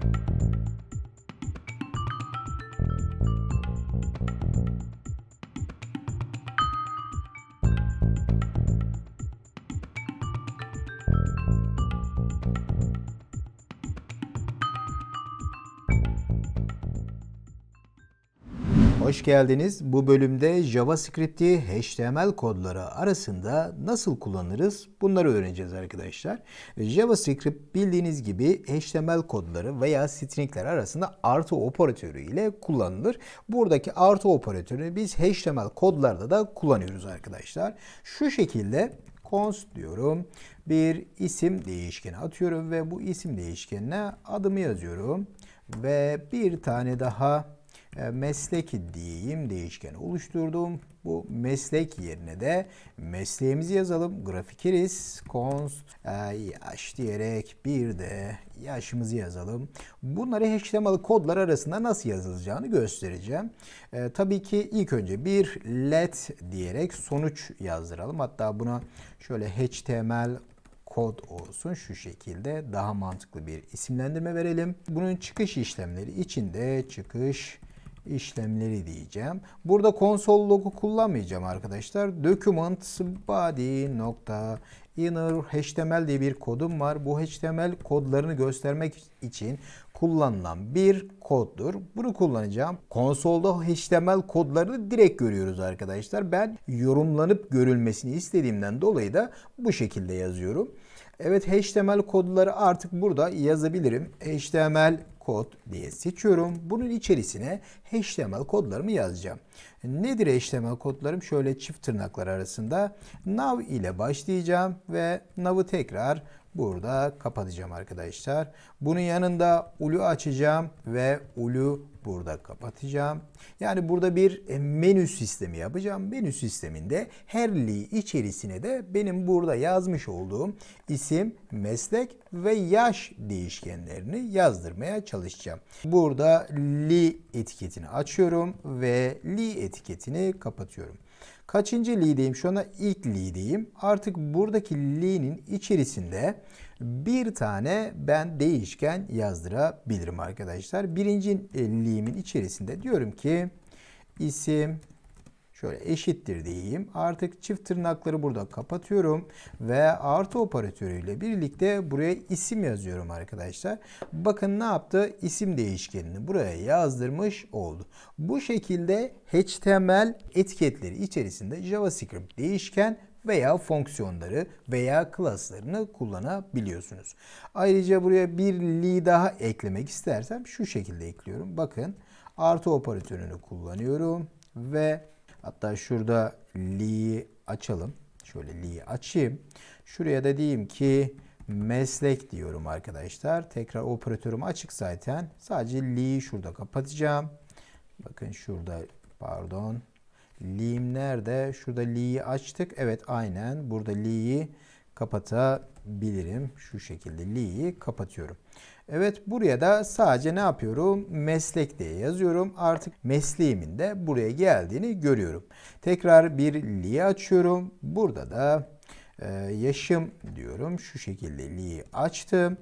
thank you Hoş geldiniz. Bu bölümde JavaScript'i HTML kodları arasında nasıl kullanırız bunları öğreneceğiz arkadaşlar. JavaScript bildiğiniz gibi HTML kodları veya stringler arasında artı operatörü ile kullanılır. Buradaki artı operatörünü biz HTML kodlarda da kullanıyoruz arkadaşlar. Şu şekilde const diyorum. Bir isim değişkeni atıyorum ve bu isim değişkenine adımı yazıyorum. Ve bir tane daha e, meslek diyeyim değişken oluşturdum. Bu meslek yerine de mesleğimizi yazalım. Grafikeriz const e, yaş diyerek bir de yaşımızı yazalım. Bunları HTML kodlar arasında nasıl yazılacağını göstereceğim. E, tabii ki ilk önce bir let diyerek sonuç yazdıralım. Hatta buna şöyle HTML kod olsun şu şekilde daha mantıklı bir isimlendirme verelim. Bunun çıkış işlemleri içinde çıkış işlemleri diyeceğim. Burada konsol logo kullanmayacağım arkadaşlar. Document body nokta inner html diye bir kodum var. Bu html kodlarını göstermek için kullanılan bir koddur. Bunu kullanacağım. Konsolda HTML kodlarını direkt görüyoruz arkadaşlar. Ben yorumlanıp görülmesini istediğimden dolayı da bu şekilde yazıyorum. Evet HTML kodları artık burada yazabilirim. HTML kod diye seçiyorum. Bunun içerisine HTML kodlarımı yazacağım. Nedir HTML kodlarım? Şöyle çift tırnaklar arasında nav ile başlayacağım ve nav'ı tekrar burada kapatacağım arkadaşlar. Bunun yanında ulu açacağım ve ulu burada kapatacağım. Yani burada bir e, menü sistemi yapacağım. Menü sisteminde her li içerisine de benim burada yazmış olduğum isim, meslek ve yaş değişkenlerini yazdırmaya çalışacağım. Burada li etiketini açıyorum ve li etiketini kapatıyorum. Kaçıncı li'deyim? Şu anda ilk li'deyim. Artık buradaki li'nin içerisinde bir tane ben değişken yazdırabilirim arkadaşlar. Birinci li'imin içerisinde diyorum ki isim şöyle eşittir diyeyim. Artık çift tırnakları burada kapatıyorum ve artı operatörüyle birlikte buraya isim yazıyorum arkadaşlar. Bakın ne yaptı? İsim değişkenini buraya yazdırmış oldu. Bu şekilde HTML etiketleri içerisinde JavaScript değişken veya fonksiyonları veya klaslarını kullanabiliyorsunuz. Ayrıca buraya bir li daha eklemek istersem şu şekilde ekliyorum. Bakın artı operatörünü kullanıyorum ve hatta şurada li'yi açalım. Şöyle li'yi açayım. Şuraya da diyeyim ki meslek diyorum arkadaşlar. Tekrar operatörüm açık zaten. Sadece li'yi şurada kapatacağım. Bakın şurada pardon Li'm nerede? Şurada li'yi açtık. Evet aynen burada li'yi kapatabilirim. Şu şekilde li'yi kapatıyorum. Evet buraya da sadece ne yapıyorum? Meslek diye yazıyorum. Artık mesleğimin de buraya geldiğini görüyorum. Tekrar bir li açıyorum. Burada da e, yaşım diyorum. Şu şekilde li'yi açtım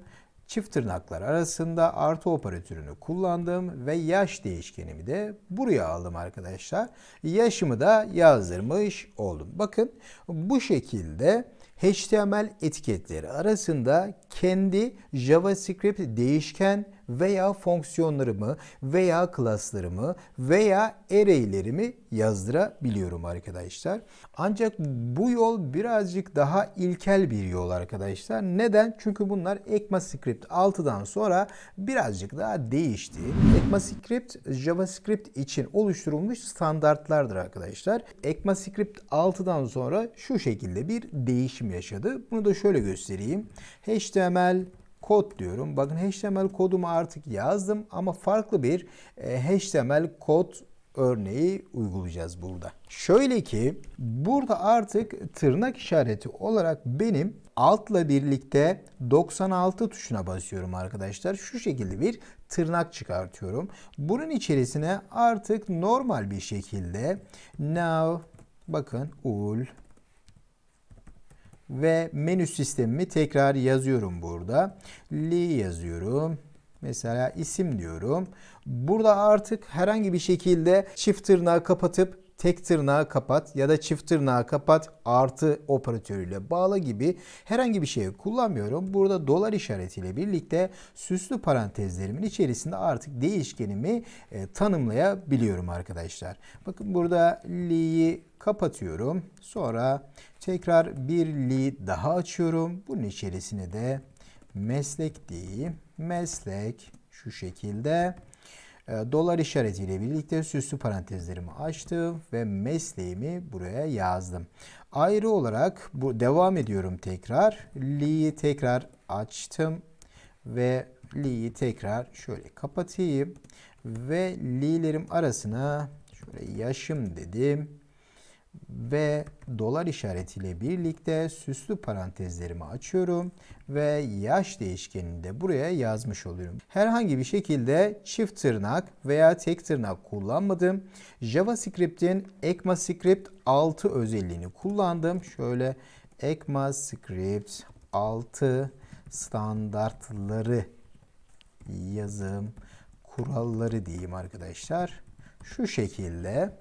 çift tırnaklar arasında artı operatörünü kullandım ve yaş değişkenimi de buraya aldım arkadaşlar. Yaşımı da yazdırmış oldum. Bakın bu şekilde HTML etiketleri arasında kendi JavaScript değişken veya fonksiyonlarımı veya klaslarımı veya array'lerimi yazdırabiliyorum arkadaşlar. Ancak bu yol birazcık daha ilkel bir yol arkadaşlar. Neden? Çünkü bunlar ECMAScript 6'dan sonra birazcık daha değişti. ECMAScript JavaScript için oluşturulmuş standartlardır arkadaşlar. ECMAScript 6'dan sonra şu şekilde bir değişim yaşadı. Bunu da şöyle göstereyim. HTML kod diyorum. Bakın HTML kodumu artık yazdım ama farklı bir e, HTML kod örneği uygulayacağız burada. Şöyle ki burada artık tırnak işareti olarak benim altla birlikte 96 tuşuna basıyorum arkadaşlar. Şu şekilde bir tırnak çıkartıyorum. Bunun içerisine artık normal bir şekilde now bakın ul ve menü sistemimi tekrar yazıyorum burada. Li yazıyorum. Mesela isim diyorum. Burada artık herhangi bir şekilde çift tırnağı kapatıp tek tırnağı kapat ya da çift tırnağı kapat artı operatörüyle bağla gibi herhangi bir şey kullanmıyorum. Burada dolar işaretiyle birlikte süslü parantezlerimin içerisinde artık değişkenimi e, tanımlayabiliyorum arkadaşlar. Bakın burada li'yi kapatıyorum. Sonra tekrar bir li daha açıyorum. Bunun içerisine de meslek diyeyim. Meslek şu şekilde. E, dolar işaretiyle birlikte süslü parantezlerimi açtım ve mesleğimi buraya yazdım. Ayrı olarak bu devam ediyorum tekrar. Li'yi tekrar açtım ve li'yi tekrar şöyle kapatayım ve li'lerim arasına şöyle yaşım dedim ve dolar işaretiyle birlikte süslü parantezlerimi açıyorum ve yaş değişkenini de buraya yazmış oluyorum. Herhangi bir şekilde çift tırnak veya tek tırnak kullanmadım. JavaScript'in ECMAScript 6 özelliğini kullandım. Şöyle ECMAScript 6 standartları yazım kuralları diyeyim arkadaşlar. Şu şekilde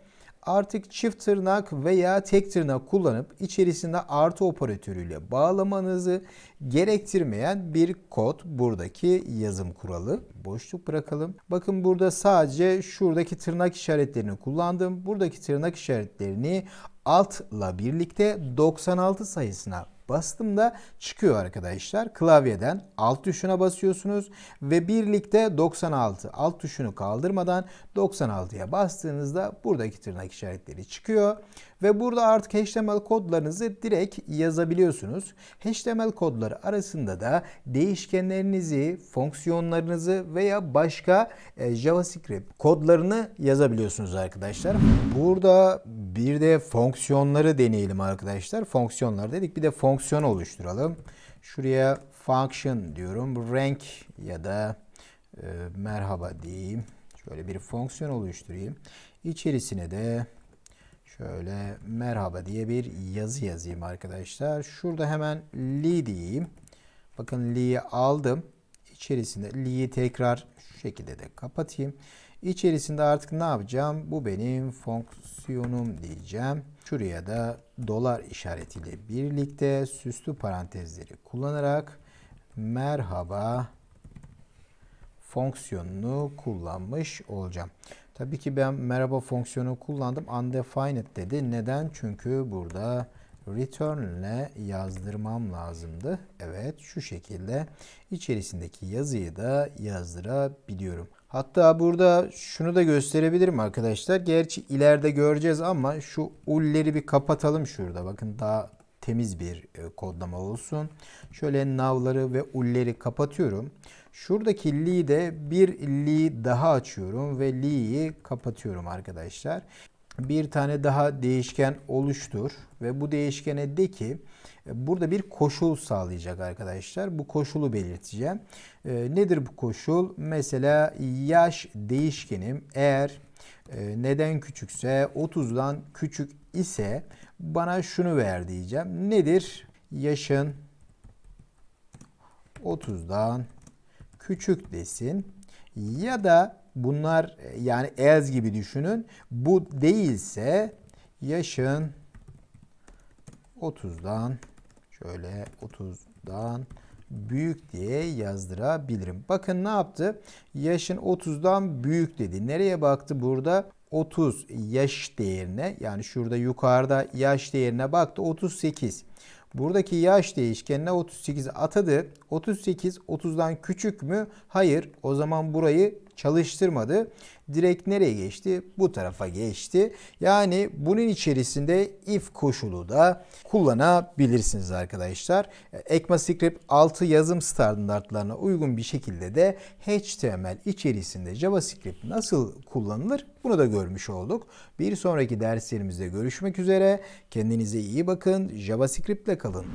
artık çift tırnak veya tek tırnak kullanıp içerisinde artı operatörüyle bağlamanızı gerektirmeyen bir kod buradaki yazım kuralı. Boşluk bırakalım. Bakın burada sadece şuradaki tırnak işaretlerini kullandım. Buradaki tırnak işaretlerini altla birlikte 96 sayısına bastığımda çıkıyor arkadaşlar. Klavyeden alt tuşuna basıyorsunuz ve birlikte 96 alt tuşunu kaldırmadan 96'ya bastığınızda buradaki tırnak işaretleri çıkıyor. Ve burada artık HTML kodlarınızı direkt yazabiliyorsunuz. HTML kodları arasında da değişkenlerinizi, fonksiyonlarınızı veya başka e, JavaScript kodlarını yazabiliyorsunuz arkadaşlar. Burada bir de fonksiyonları deneyelim arkadaşlar. Fonksiyonlar dedik bir de fonksiyon oluşturalım. Şuraya function diyorum. Rank ya da e, merhaba diyeyim. Şöyle bir fonksiyon oluşturayım. İçerisine de Şöyle merhaba diye bir yazı yazayım arkadaşlar. Şurada hemen li diyeyim. Bakın li'yi aldım. İçerisinde li'yi tekrar şu şekilde de kapatayım. İçerisinde artık ne yapacağım? Bu benim fonksiyonum diyeceğim. Şuraya da dolar işaretiyle birlikte süslü parantezleri kullanarak merhaba fonksiyonunu kullanmış olacağım. Tabii ki ben merhaba fonksiyonu kullandım. Undefined dedi. Neden? Çünkü burada return ile yazdırmam lazımdı. Evet şu şekilde içerisindeki yazıyı da yazdırabiliyorum. Hatta burada şunu da gösterebilirim arkadaşlar. Gerçi ileride göreceğiz ama şu ulleri bir kapatalım şurada. Bakın daha temiz bir e, kodlama olsun. Şöyle navları ve ulleri kapatıyorum. Şuradaki li de bir li daha açıyorum ve li'yi kapatıyorum arkadaşlar. Bir tane daha değişken oluştur ve bu değişkene de ki e, burada bir koşul sağlayacak arkadaşlar. Bu koşulu belirteceğim. E, nedir bu koşul? Mesela yaş değişkenim eğer e, neden küçükse 30'dan küçük ise bana şunu ver diyeceğim. Nedir? Yaşın 30'dan küçük desin. Ya da bunlar yani as gibi düşünün. Bu değilse yaşın 30'dan şöyle 30'dan büyük diye yazdırabilirim. Bakın ne yaptı? Yaşın 30'dan büyük dedi. Nereye baktı burada? 30 yaş değerine yani şurada yukarıda yaş değerine baktı 38. Buradaki yaş değişkenine 38 atadı. 38 30'dan küçük mü? Hayır. O zaman burayı çalıştırmadı. Direkt nereye geçti? Bu tarafa geçti. Yani bunun içerisinde if koşulu da kullanabilirsiniz arkadaşlar. ECMAScript 6 yazım standartlarına uygun bir şekilde de HTML içerisinde JavaScript nasıl kullanılır bunu da görmüş olduk. Bir sonraki derslerimizde görüşmek üzere. Kendinize iyi bakın. JavaScript ile kalın.